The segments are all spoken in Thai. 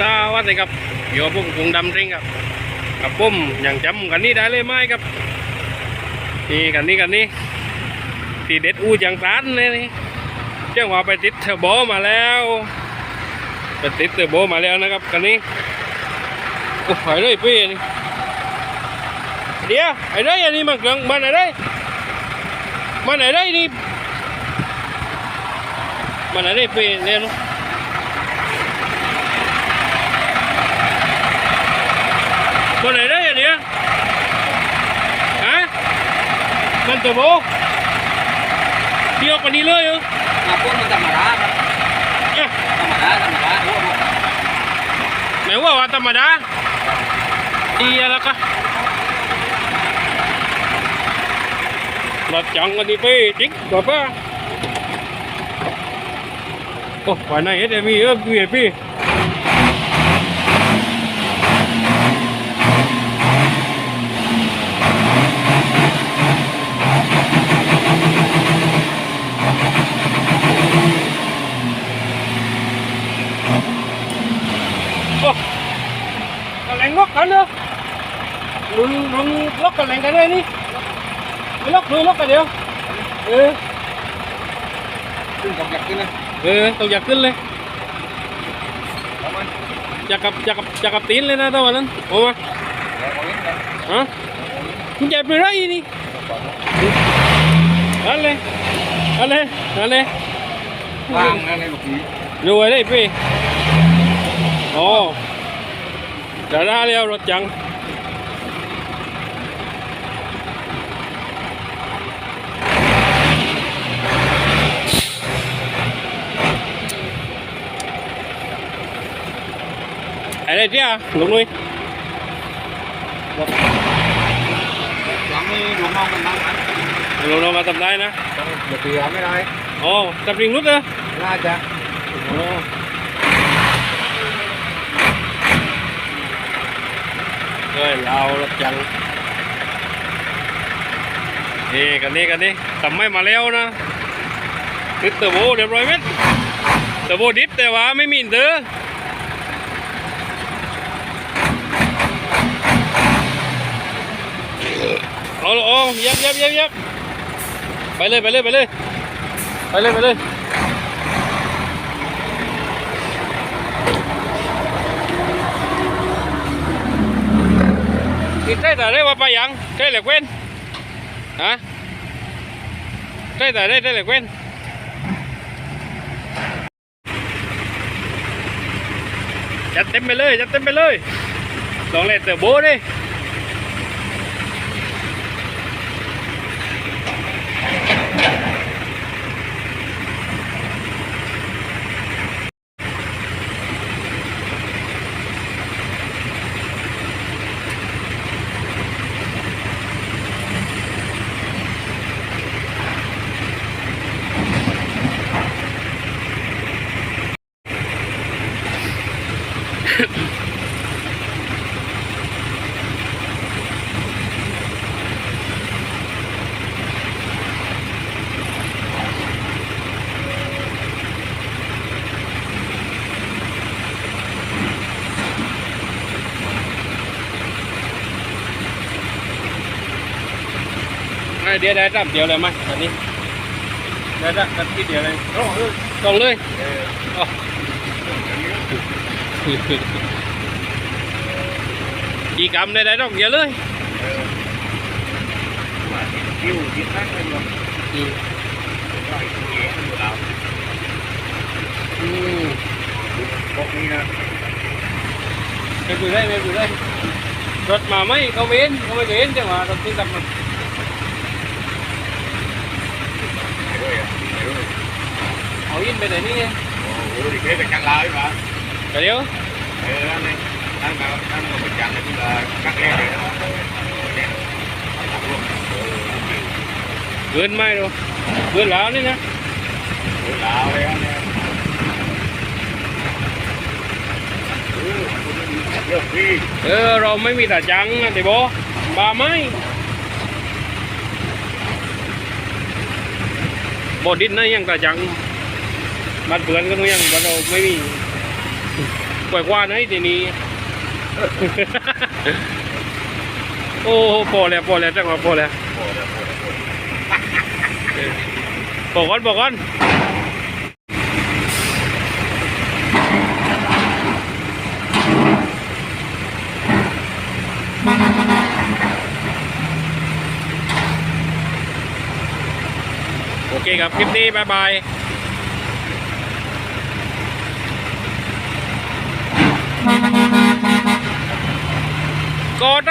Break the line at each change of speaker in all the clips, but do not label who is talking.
สวัสดีครับอยู่กับผมกรงดำริงครับกับผมอยังจำกันนี้ได้เลยไหมครับนี่กันนี้กันนี้ตีเด็ดอูจังตานเลยนี่เจ้าว่าไปติดเทอร์โบมาแล้วไปติดเทอร์โบมาแล้วนะครับกันนี้โอ้ยเลยพี่นี่เดี๋ยวไอ้ไรอันนี้มันเกิงมันอะไรมันอะไรนี่มันอะไรนี่มาไหนได้อันเนี้ยฮะมันตัวโบเที่ยวกันนี้เลยเหรอ
มาพวกมันธรรมดาครับ
เนี่ย
ธรรมดาธรรมดาโอ้โห
ไหนาว่าธรรมดาดีอะไรกันรถจังกันดีไปจิ๊กกว่าป้าโอ้ฝ่ายไหนเอ็ดมีเออพี่พี่โอ้ กระแหลงล็อกกันเนอะลุนลุนล็อกกระแหลงกันเลยนี่ไม่ล็อกเลยล็อกกันเดียวเออ
ซึ่งผมอยากกินนะ
เออต้องอยากขึ้นเลย
เอามัน
อยากกับอยากกับอยากกับตีนเลยนะตอนนั้นโอ้มา
เดี๋ยวเอาเล่นกัน
ฮะคุณใหญ่ไปไรนี่อันเลยอันเลยอันเลย
ว่างนะในลูกนี้
รวยได้พี่โอ้ ดาราเรียวรถจังอะไรเจ้าลุงนุ้ย
หลังนี้หลวงน้องมันนั่งนะ
ลุงน้องมาทำได้นะ
ต้องอย่าเตือนไม่ได้
อ๋อจับริงรุดเหรอ
น่าจะ
อ๋อ เฮ้ยเราจังนี่กันนี่กันนี่ทำไม่มาแล้วนะติดเตอร์โบเรียบร้อยไหมเตอร์โบดิฟแต่ว่าไม่มีอินเตอเอาเอาเอายับยับยับยับไปเลยไปเลยไปเลยไปเลยไปเลย ได้แต่ได้ว่าไปยังได้เหล็กเว้นฮะได้แต่ได้ได้เหล็กเว้นจัดเต็มไปเลยจัดเต็มไปเลยลองเล่นเตอร์โบดิ อะเดี๋ยวได้ตั้มเดียวเลยมั้ยอันนี้ได้ตั้มตั้มที่เดียวเลย
โอ้โห
ตรงเลย
เออ
อ๋อกี่กรัมได้ได้ต้องเดียวเลย
เออคิวคิดนั่งกันอยู่
อืม
ไอ้เหี้ยมันอยู่แล้ว
อืม
พวกนี้นะ
ไปดูได้ไปดูได้รถมาไหมเขาเว้นเขาไม่เว้นจังหวะรถที่กลับมา
ไปด้วยอะไปด้วย
เอายิน ไปไหนนี่
โอ้โหดิเจ๊เป็นจังลาวใช่ปะ
เดี๋ยว
เออนั่นเลยนั่นมานั่นมาเป็นจังเลยที่ว่ากักเล่นเลยนะเนี่ยตักลงเออ
เกินไหมดูเกินแล้วนี่นะ
เออลาวเลยอะเนี่ยเออคุณไม่มีเรื่องพี่
เออเราไม่มีตาจังนะติโบบาไหมบดินนะยังตาจัง บัดเปือนก็ต้องยังบัดเราไม่มีกว่ากว่าไหนทีนี้ โอ้พอแล้วพอแล้วจังหวะพอแล้วบอกก่อนบอกก่อนโอเคครับ คลิปนี้บายบาย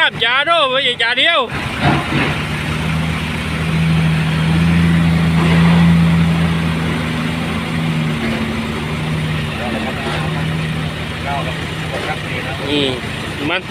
ามจาด้วยจ่จาเดียวอืมมัน